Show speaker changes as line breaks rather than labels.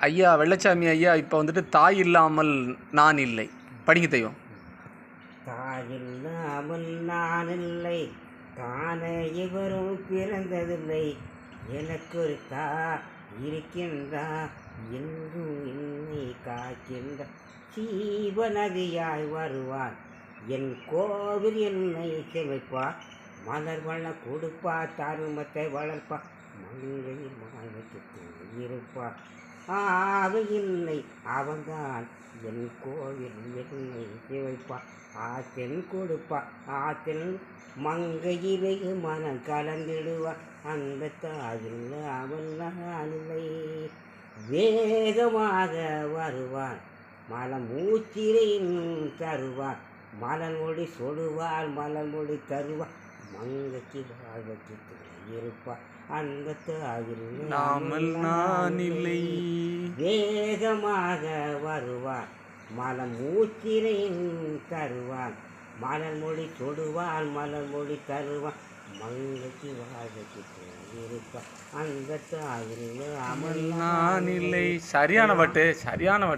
ஐயா வெள்ளச்சாமி ஐயா இப்போ வந்துட்டு தாய் இல்லாமல் நான் இல்லை. படிங்க தெய்வம்.
தாயில்லாமல் நான் இல்லை. தானே இவரும் பிறந்ததில்லை. எனக்கு ஒரு தா இருக்கின்றா. என்றும் என்னை காக்கின்ற சீவநதியாய் வருவான். என் கோவில் என்னை செமைப்பார் மலர் வள கொடுப்பா. தருமத்தை வளர்ப்பா. மங்கை மாலைக்கு இருப்பார் ஆவை இல்லை. அவன்தான் என் கோவில் என்னை சிவைப்பா ஆத்தென் கொடுப்பா ஆத்தென் மங்கையிலே மனம் கலந்திடுவா அந்த தாயில் அவன் இல்லை வேகமாக வருவான் மலம் மூச்சிலையும் தருவான் மலன் மொழி சொல்லுவார் மலன் மொழி தருவான் மங்கைக்கு வாழ்வைக்கு இருப்பார் அந்த தாயில்
நாமல் நான் இல்லை.
வேகமாக வருவான். மலம் மூச்சிரையும் தருவான். மலர் மொழி தொடுவான். மலர் மொழி தருவான். மங்கைக்கு வாழ்க்கைக்கு இருப்பான் அந்த தாயில் அமல்
நான் இல்லை சரியான பாட்டு சரியான பாட்டு